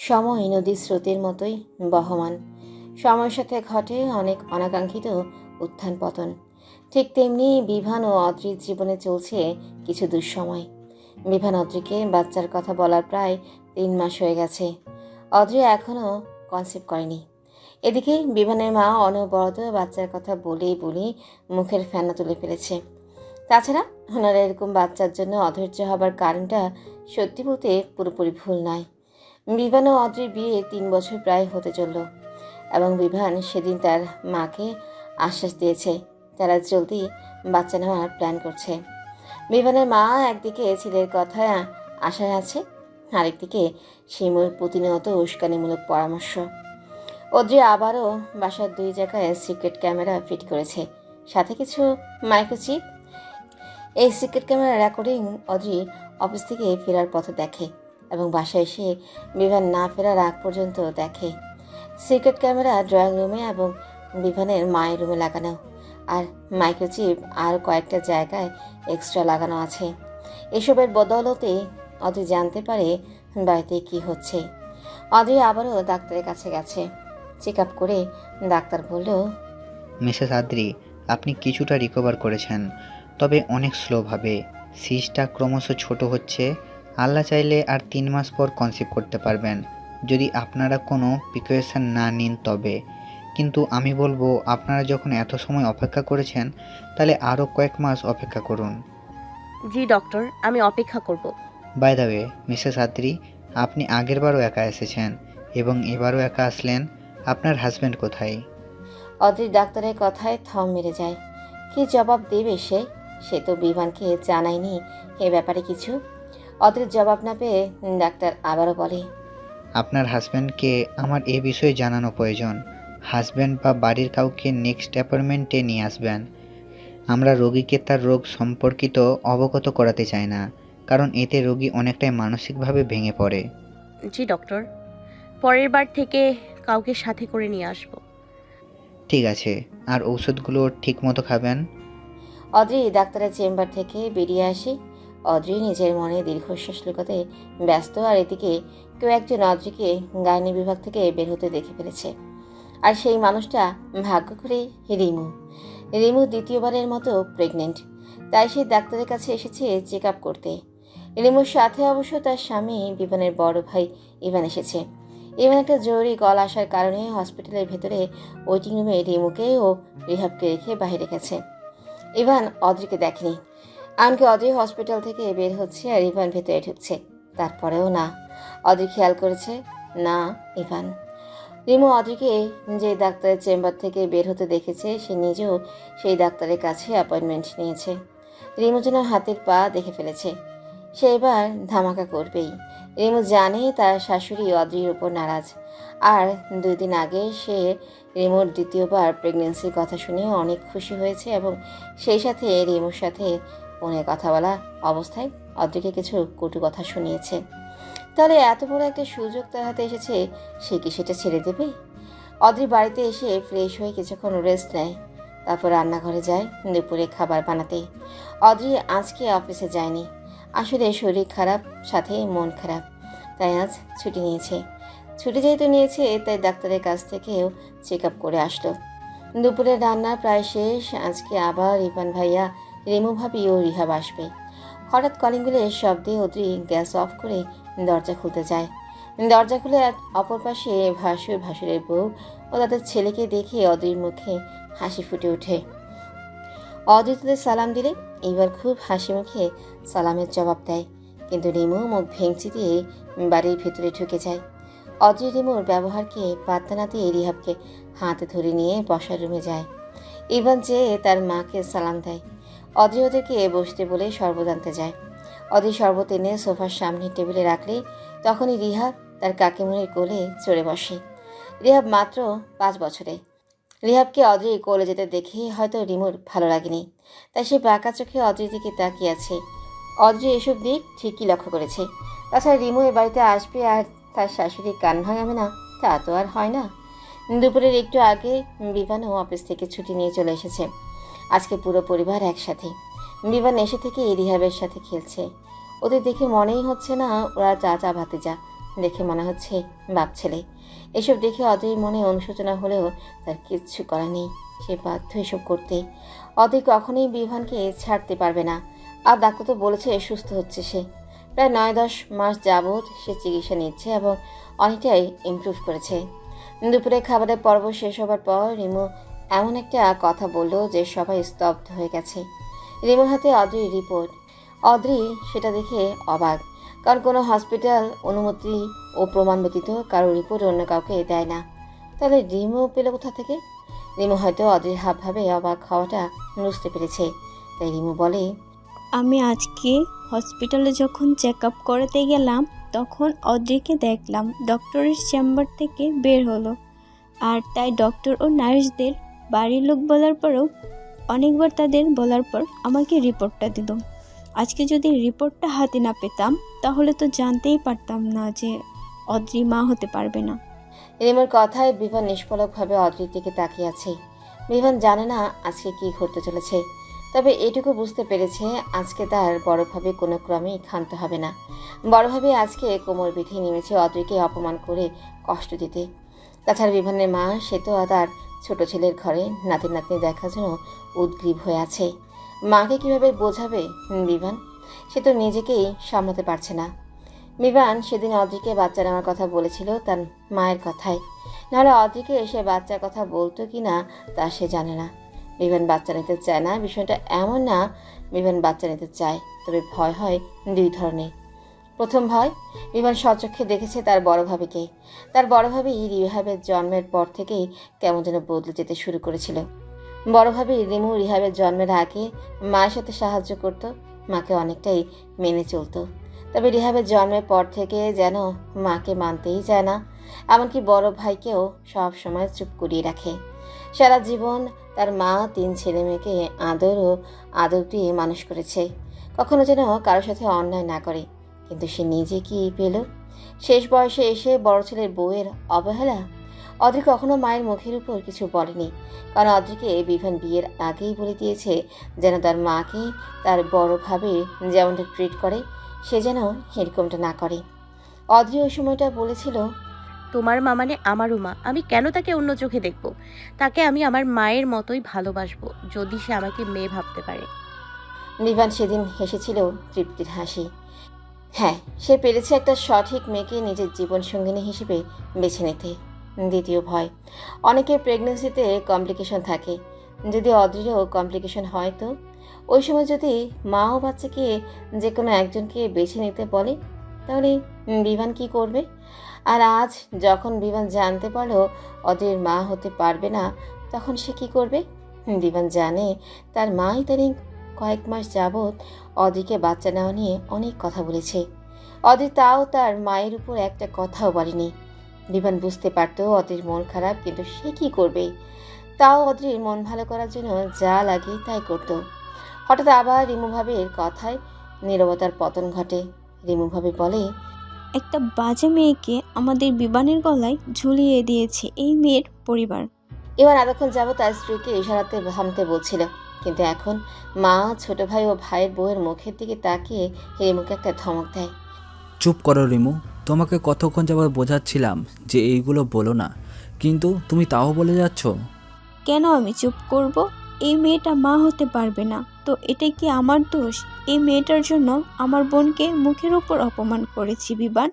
সময় নদীর স্রোতের মতোই বহমান। সময়ের সাথে ঘটে অনেক অনাকাঙ্ক্ষিত উত্থান পতন। ঠিক তেমনি বিভান ও অদ্রির জীবনে চলছে কিছু দুঃসময়। বিভান অদ্রিকে বাচ্চার কথা বলার প্রায় তিন মাস হয়ে গেছে। অদ্রি এখনও কনসেপ্ট করেনি। এদিকে বিভানের মা অনবরত বাচ্চার কথা বলেই বলেই মুখের ফেনা তুলে ফেলেছে। তাছাড়া ওনারা এরকম বাচ্চার জন্য অধৈর্য হবার কারণটা সত্যি বলতে পুরোপুরি ভুল নয়। বিভান ও অদ্রির বিয়ে তিন বছর প্রায় হতে চলল এবং বিভান সেদিন তার মাকে আশ্বাস দিয়েছে, তারা জলদি বাচ্চা নেওয়ার প্ল্যান করছে। বিভানের মা একদিকে ছেলের কথা আশায় আছে, আরেকদিকে শিমুর প্রতিনিয়ত উস্কানিমূলক পরামর্শ। অদ্রি আবারও বাসার দুই জায়গায় সিক্রেট ক্যামেরা ফিট করেছে, সাথে কিছু মাইক্রোচিপ এই secret camera recording Adri office থেকে ফেরার পথে দেখে। এবং বাসায় এসে বিভান না ফেরার আগ পর্যন্ত দেখে। সিক্রেট ক্যামেরা ড্রয়িং রুমে এবং বিভানের মায়ের রুমে লাগানো। আর মাইক্রোচিপ আর কয়েকটা জায়গায় এক্সট্রা লাগানো আছে। এসবের বদৌলতে অদ্রি জানতে পারে বাড়িতে কি হচ্ছে। অদ্রি আবারও ডাক্তারের কাছে গেছে। চেক আপ করে ডাক্তার বলল, মিসেস আদ্রি, আপনি কিছুটা রিকভার করেছেন, তবে অনেক স্লোভাবে সিজটা ক্রমশ ছোট হচ্ছে আল্লাহ চাইলে আর তিন মাস পর কনসিভ করতে পারবেন। যদি আপনারা কোনো প্রিকশন না নিন তবে। কিন্তু আমি বলব আপনারা যখন এত সময় অপেক্ষা করেছেন তাহলে আরও কয়েক মাস অপেক্ষা করুন। জি ডক্টর আমি অপেক্ষা করব। By the way Mrs Adri আপনি আগেরবারও একা এসেছেন এবং এবারও একা আসলেন আপনার হাজব্যান্ড কোথায়? অদ্রির ডাক্তারের কথায় থম মেরে যায়। কি জবাব দেবে সে? সে তো বিমানকে জানায়নি। এ ব্যাপারে কিছু অদ্রির জবাব না পেয়ে ডাক্তার আবারও বলে আপনার হাজব্যান্ডকে আমার এ বিষয়ে জানানো প্রয়োজন। হাজব্যান্ড বা বাড়ির কাউকে নেক্সট অ্যাপয়েন্টমেন্টে নিয়ে আসবেন। আমরা রোগীকে তার রোগ সম্পর্কিত অবগত করাতে চাই না কারণ এতে রোগী অনেকটাই মানসিকভাবে ভেঙে পড়ে। জি ডক্টর। পরের বার থেকে কাউকে সাথে করে নিয়ে আসব। ঠিক আছে। আর ঔষধগুলো ঠিক মতো খাবেন? অদ্রি ডাক্তারের চেম্বার থেকে বেরিয়ে আসে। অদ্রি নিজের মনে দীর্ঘশ্বাস লুকাতে ব্যস্ত আর এদিকে কেউ একজন অদ্রিকে গাইনি বিভাগ থেকে বের হতে দেখে ফেলেছে। আর সেই মানুষটা ভাগ্য করে রিমু। রিমু দ্বিতীয়বারের মতো প্রেগনেন্ট তাই সে ডাক্তারের কাছে এসেছে চেক আপ করতে। রিমুর সাথে অবশ্য তার স্বামী বিমানের বড় ভাই ইভান এসেছে। ইভান একটা জরুরি কল আসার কারণে হসপিটালের ভেতরে ওয়েটিং রুমে রিমুকে ও রিহাবকে রেখে বাইরে গেছে। ইভান অদ্রিকে দেখেনি। এমনকি অদ্রি হসপিটাল থেকে বের হচ্ছে আর ইভান ভেতরে ঢুকছে। তারপরেও না। অদ্রি খেয়াল করেছে, না, ইভান। রিমু অদ্রিকে যে ডাক্তারের চেম্বার থেকে বের হতে দেখেছে, সে নিজেও সেই ডাক্তারের কাছে অ্যাপয়েন্টমেন্ট নিয়েছে। রিমু যেন হাতের পা দেখে ফেলেছে। সে এবার ধামাকা করবেই। রিমু জানে তার শাশুড়ি অদ্রির উপর নারাজ। আর দুই দিন আগে সে রিমুর দ্বিতীয়বার প্রেগনেন্সির কথা শুনে অনেক খুশি হয়েছে এবং সেই সাথে রিমুর সাথে ফোনে কথা বলা অবস্থায় অদ্রিকে কিছু কটু কথা শুনিয়েছে। তাহলে এত বড় একটা সুযোগ তার হাতে এসেছে, সে কি সেটা ছেড়ে দেবে? অদ্রি বাড়িতে এসে ফ্রেশ হয়ে কিছুক্ষণ রেস্ট নেয়, তারপর রান্নাঘরে যায় দুপুরে খাবার বানাতে। অদ্রি আজকে অফিসে যায়নি। আসলে শরীর খারাপ, সাথে মন খারাপ, তাই আজ ছুটি নিয়েছে। ছুটি যেহেতু নিয়েছে, তাই ডাক্তারের কাছ থেকেও চেক আপ করে আসলো। দুপুরে রান্না প্রায় শেষ, আজকে আবার ইভান ভাইয়া রেমু ভাবি ও রিহাব আসবে। হঠাৎ কলিংগুলের শব্দে অদ্রি গ্যাস অফ করে দরজা খুলতে যায়। দরজা খুলে অপর পাশে ভাসুর ভাসুরের বউ ও তাদের ছেলেকে দেখে অদ্রির মুখে হাসি ফুটে ওঠে। অদ্রি তাদের সালাম দিলে, এইবার খুব হাসি মুখে সালামের জবাব দেয়। কিন্তু রিমু মুখ ভেঙচি দিয়ে বাড়ির ভেতরে ঢুকে যায়। অদ্রি রিমুর ব্যবহারকে পাত্তা না দিয়ে রিহাবকে হাতে ধরে নিয়ে বসার রুমে যায়। ইভান যে তার মাকে সালাম দেয়। অদ্রি ওদেরকে বসতে বলে শরবত আনতে যায়। অদ্রি শরবত এনে সোফার সামনে টেবিলে রাখলে তখনই রিহাব তার কাকিমুনির কোলে চড়ে বসে। রিহাব মাত্র পাঁচ বছরে। রিহাবকে অদ্রি কোলে যেতে দেখে হয়তো রিমুর ভালো লাগেনি। তাই সে বাঁকা চোখে অদ্রির দিকে তাকিয়ে আছে। অদ্রি এসব দিক ঠিকই লক্ষ্য করেছে। তাছাড়া রিমু এ বাড়িতে আসবে আর তার শাশুড়ি কান ভাঙাবে না, তা তো আর হয় না। দুপুরের একটু আগে বিমানও অফিস থেকে ছুটি নিয়ে চলে এসেছে। আজকে পুরো পরিবার একসাথে। বিমান এসে থেকে রিহাবের সাথে খেলছে। ওদের দেখে মনেই হচ্ছে না ওরা চাচা ভাতিজা দেখে মনে হচ্ছে বাপ ছেলে। এসব দেখে অদ্রির মনে অনুশোচনা হলেও তার কিচ্ছু করা নেই। সে বাধ্য এসব করতে। অদ্রি কখনোই বিভানকে ছাড়তে পারবে না। আর ডাক্তার তো বলেছে সুস্থ হচ্ছে সে। প্রায় নয় দশ মাস যাবৎ সে চিকিৎসা নিচ্ছে এবং অনেকটাই ইমপ্রুভ করেছে। দুপুরে খাবারের পর্ব শেষ হবার পর রিমু এমন একটা কথা বলল যে সবাই স্তব্ধ হয়ে গেছে। রিমুর হাতে অদ্রির রিপোর্ট। অদ্রি সেটা দেখে অবাক, কারণ কোনো হসপিটাল অনুমতি ও প্রমাণ ব্যতীত কারও রিপোর্ট অন্য কাউকে দেয় না। তাহলে রিমো পেল কোথা থেকে? রিমু হয়তো অদ্রির হাবভাবে অবাক হওয়াটা বুঝতে পেরেছে। তাই রিমু বলে, আমি আজকে হসপিটালে যখন চেক আপ করাতে গেলাম, তখন অদ্রিকে দেখলাম। ডক্টরের চেম্বার থেকে বের হলো। আর তাই ডক্টর ও নার্সদের বাড়ির লোক বলার পরেও অনেকবার তাদের বলার পর আমাকে রিপোর্টটা দিল। আজকে যদি রিপোর্টটা হাতে না পেতাম, তাহলে তো জানতেই পারতাম না যে অদ্রি মা হতে পারবে না। রিমুর কথায় বিভান নিষ্ফলকভাবে অদ্রির দিকে তাকিয়ে আছে। বিভান জানে না আজকে কি ঘটতে চলেছে, তবে এটুকু বুঝতে পেরেছে আজকে তার বড়ভাবে কোনো ক্রমেই ক্ষান্ত হবে না। বড়ভাবে আজকে কোমর বেঁধে নেমেছে অদ্রিকে অপমান করে কষ্ট দিতে। তাছাড়া বিভানের মা, সে তো তার ছোট ছেলের ঘরে নাতি নাতনি দেখার জন্য উদ্গ্রীব হয়ে আছে। মাকে কীভাবে বোঝাবে? বিভান, সে তো নিজেকেই সামলাতে পারছে না। বিভান সেদিন অদ্রিকে বাচ্চা নেওয়ার কথা বলেছিল তার মায়ের কথায়। নাহলে অদ্রিকে এসে বাচ্চার কথা বলতো কি না তা সে জানে না। বিভান বাচ্চা নিতে চায় না, বিষয়টা এমন না, বিভান বাচ্চা নিতে চায়, তবে ভয় হয় দুই ধরনের। প্রথম ভয়, বিমান স্বচক্ষে দেখেছে তার বড় ভাবিকে। তার বড় ভাবি রিহাবের জন্মের পর থেকেই কেমন যেন বদলে যেতে শুরু করেছিল। বড় ভাবি রিমু রিহাবের জন্মের আগে মায়ের সাথে সাহায্য করত, মাকে অনেকটাই মেনে চলতো। তবে রিহাবের জন্মের পর থেকে যেন মাকে মানতেই চায় না, এমনকি বড় ভাইকেও সব সময় চুপ করিয়ে রাখে। সারা জীবন তার মা, তিন ছেলে মেয়েকে আদর ও আদর দিয়ে মানুষ করেছে। কখনো যেন কারোর সাথে অন্যায় না করে। কিন্তু সে নিজে কি পেল? শেষ বয়সে এসে বড় ছেলের বউয়ের অবহেলা? অদ্রি কখনো মায়ের মুখের উপর কিছু বলেনি। কারণ অদ্রিকে বিভান বিয়ের আগেই বলে দিয়েছে যেন তার মাকে তার বড় ভাবে যেমনটা ট্রিট করে সে যেন এরকমটা না করে। অদ্রি ওই সময়টা বলেছিল তোমার মা মানে আমারও মা। আমি কেন তাকে অন্য চোখে দেখব? তাকে আমি আমার মায়ের মতোই ভালোবাসবো যদি সে আমাকে মেয়ে ভাবতে পারে। বিভান সেদিন হেসেছিল তৃপ্তির হাসি। হ্যাঁ সে পেরেছে একটা সঠিক মেয়েকে নিজের জীবন সঙ্গিনী হিসেবে বেছে নিতে। দ্বিতীয় ভয়, অনেকের প্রেগনেন্সিতে কমপ্লিকেশন থাকে। যদি অদৃঢ় কমপ্লিকেশন হয় তো? ওই সময় যদি মা ও বাচ্চাকে যে কোনো একজনকে বেছে নিতে বলে, তাহলে বিমান কি করবে? আর আজ যখন বিমান জানতে পারল অদৃঢ় মা হতে পারবে না, তখন সে কি করবে? বিমান জানে তার মাই ইদানিং কয়েক মাস যাবৎ অদিকে বাচ্চা নেওয়া নিয়ে অনেক কথা বলেছে। অদি তাও তার মায়ের উপর একটা কথাও বলেনি। বিমান বুঝতে পারতো অদির মন খারাপ কিন্তু সে কি করবে? তাও অদ্রির মন ভালো করার জন্য যা লাগে তাই করতো। হঠাৎ আবার রিমুভাবের কথায় নীরবতার পতন ঘটে। রিমুভাবে বলে একটা বাজে মেয়েকে আমাদের বিমানের গলায় ঝুলিয়ে দিয়েছে এই মেয়ের পরিবার। এবার এতক্ষণ যাব তার স্ত্রীকে ইশারাতে ভামতে বলছিল কিন্তু এখন মা ছোট ভাই ও ভাইয়ের বউয়ের মুখের দিকে তাকিয়ে রিমুকে একটা ধমক দেয়। চুপ করো রিমু তোমাকে কতক্ষণ যাবত বোঝাচ্ছিলাম যে এইগুলো বলো না কিন্তু তুমি তাও বলে যাচ্ছ। কেন আমি চুপ করব? এই মেয়েটা মা হতে পারবে না তো এটা কি আমার দোষ? এই মেয়েটার জন্য আমার বোনকে মুখের উপর অপমান করেছি বিবান।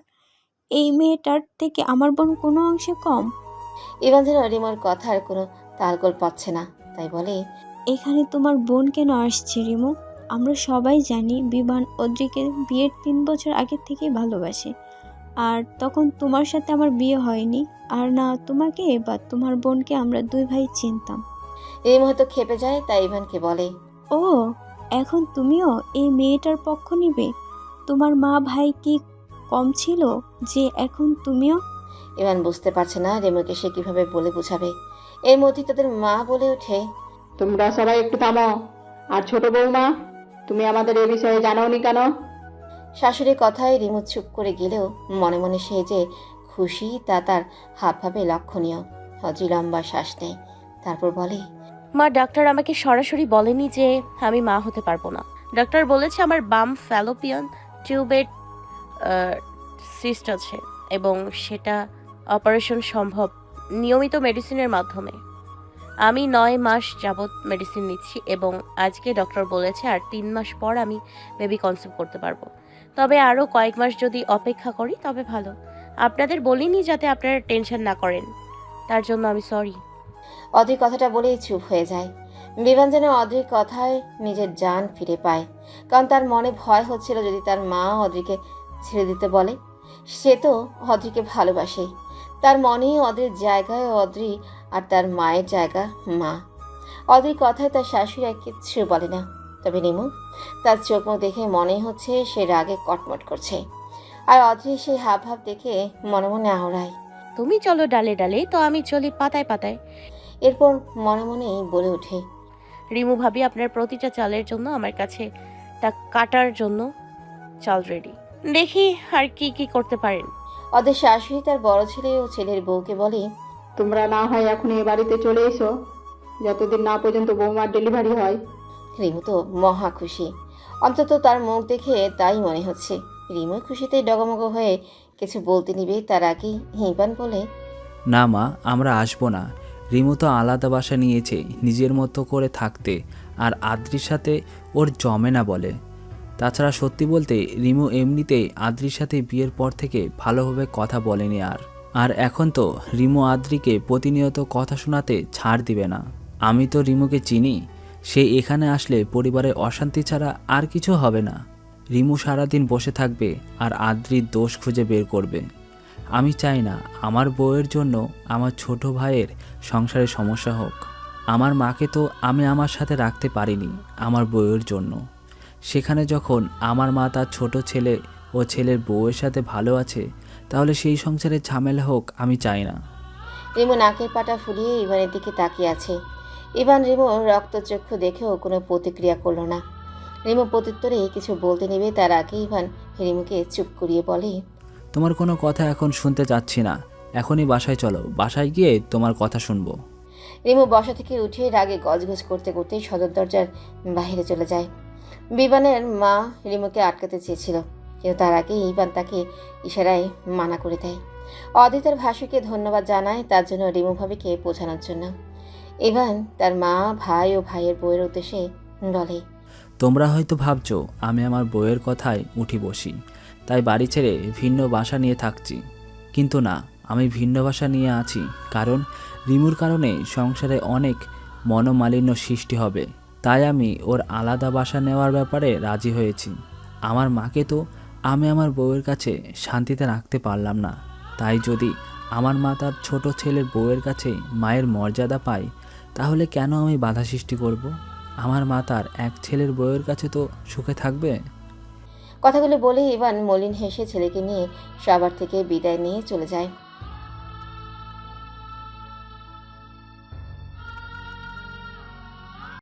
এই মেয়েটার থেকে আমার বোন কোনো অংশে কম। ইভান যেন রিমার কথার কোনো তালগোল পাচ্ছে না তাই বলে এখানে তোমার বোন কেন আসছে রিমু? আমরা সবাই জানি বিমান অদ্রিকে বিয়ের তিন বছর আগে থেকে ভালোবাসে। আর তখন তোমার সাথে আমার বিয়ে হয়নি। আর না তোমাকে বা তোমার বোনকে আমরা দুই ভাই চিনতাম। রিম হয়তো খেপে যায় তাই ইভানকে বলে। ও এখন তুমিও এই মেয়েটার পক্ষ নিবে? তোমার মা ভাই কি কম ছিল যে এখন তুমিও? ইভান বুঝতে পারছে না রেমুকে সে কীভাবে বলে বোঝাবে। এর মধ্যে তাদের মা বলে ওঠে। তোমরা সবাই একটু থামো। আর ছোট বৌমা তুমি আমাদের এ বিষয়ে জানাওনি কেন? শাশুড়ির কথায় রিমু চুপ করে গেলেও মনে মনে সে যে খুশি তা তার হাবভাবে লক্ষণীয়। অজি লম্বা শ্বাস নেয়। তারপর বলে মা ডাক্তার আমাকে সরাসরি বলেনি যে আমি মা হতে পারব না। ডাক্তার বলেছে আমার বাম ফ্যালোপিয়ান টিউবের সিস্ট আছে এবং সেটা অপারেশন সম্ভব নিয়মিত মেডিসিনের মাধ্যমে। আমি নয় মাস যাবৎ মেডিসিন নিচ্ছি এবং আজকে ডক্টর বলেছে আর তিন মাস পর আমি বেবি কনসেপ্ট করতে পারব। তবে আরও কয়েক মাস যদি অপেক্ষা করি, তবে ভালো। আপনাদের বলিনি যাতে আপনারা টেনশন না করেন। তার জন্য আমি সরি অদ্রির কথাটা বলেই চুপ হয়ে যায়। বিমান যেন অদ্রির কথায় নিজের জান ফিরে পায়। কারণ তার মনে ভয় হচ্ছিল যদি তার মা অদ্রিকে ছেড়ে দিতে বলে। সে তো অদ্রিকে ভালোবাসে। তার মনেই অদ্রির জায়গায় অদ্রি আর তার মায়ের জায়গা মা। অদ্রির কথায় তার শাশুড়ি আর কিচ্ছু বলে না। তবে নিমু তার চোখ মুখ দেখে মনে হচ্ছে সে রাগে কটমট করছে। আর অদ্রি সেই হাব ভাব দেখে মনে মনে আহড়ায়। তুমি চলো ডালে ডালে তো আমি চলি পাতায় পাতায়। এরপর মনে মনেই বলে ওঠে। রিমু ভাবি আপনার প্রতিটা চালের জন্য আমার কাছে তা কাটার জন্য চাল রেডি দেখি আর কি কি করতে পারেন। ওদের শাশুড়ি তার বড় ছেলে ও ছেলের বউকে বলে তোমরা না হয় এখন এ বাড়িতে চলে এসো। যতদিন না পর্যন্ত বৌমার ডেলিভারি হয়। রিমু তো মহা খুশি। অন্তত তার মুখ দেখে তাই মনে হচ্ছে। রিমু খুশিতে ডগমগ হয়ে কিছু বলতে নিবে তার আগেই হিপান বলে না মা আমরা আসব না। রিমু তো আলাদা বাসা নিয়েছে নিজের মতো করে থাকতে। আর আদ্রির সাথে ওর জমে না বলে। তাছাড়া সত্যি বলতে রিমু এমনিতেই আদ্রির সাথে বিয়ের পর থেকে ভালোভাবে কথা বলেনি আর। আর এখন তো রিমু আদ্রিকে প্রতিনিয়ত কথা শোনাতে ছাড় দিবে না। আমি তো রিমুকে চিনি, সে এখানে আসলে পরিবারের অশান্তি ছাড়া আর কিছু হবে না। রিমু সারাদিন বসে থাকবে আর আদ্রির দোষ খুঁজে বের করবে। আমি চাই না আমার বউয়ের জন্য আমার ছোট ভাইয়ের সংসারে সমস্যা হোক। আমার মাকে তো আমি আমার সাথে রাখতে পারিনি আমার বউয়ের জন্য। সেখানে যখন আমার মা তার ছোট ছেলে ও ছেলের বউয়ের সাথে ভালো আছে তাহলে সেই সংসারে ঝামেলা হোক আমি চাই না। রিমু নাকের পাটা ফুলিয়ে ইভানের দিকে তাকিয়ে আছে। ইভান রিমু রক্তচক্ষু দেখেও কোনো প্রতিক্রিয়া করল না। রিমু প্রত্যুত্তরে কিছু বলতে নেবে তার আগে ইভান রিমুকে চুপ করিয়ে বলে তোমার কোনো কথা এখন শুনতে চাচ্ছি না। এখনই বাসায় চলো। বাসায় গিয়ে তোমার কথা শুনব। রিমু বসা থেকে উঠে রাগে গজগজ করতে করতেই সদর দরজার বাইরে চলে যায়। বিবানের মা রিমুকে আটকাতে চেয়েছিল। কিন্তু তার আগে ইবান তাকে ইশারায় মানা করে দেয়। অদিতার ভাসুকে ধন্যবাদ জানায়, তার জন্য রিমু ভাবিকে বোঝানোর জন্য। ইভান তার মা, ভাই ও ভাইয়ের বউয়ের উদ্দেশ্যে বলে তোমরা হয়তো ভাবছ, আমি আমার বউয়ের কথায় উঠি বসি, তাই বাড়ি ছেড়ে ভিন্ন বাসা নিয়ে থাকছি। কিন্তু না, আমি ভিন্ন বাসা নিয়ে আছি, কারণ রিমুর কারণে সংসারে অনেক মনোমালিন্য সৃষ্টি হবে, তাই আমি ওর আলাদা বাসা নেওয়ার ব্যাপারে রাজি হয়েছি। আমার মাকে তো আমি আমার বউয়ের কাছে শান্তিতে রাখতে পারলাম না। তাই যদি আমার মা তার ছোট ছেলের বউয়ের কাছে মায়ের মর্যাদা পায়, তাহলে কেন আমি বাধা সৃষ্টি করব? আমার মা তার এক ছেলের বউয়ের কাছে তো সুখে থাকবে? কথাগুলো বলে ইভান মলিন হেসে ছেলেকে নিয়ে সবার থেকে বিদায় নিয়ে চলে যায়।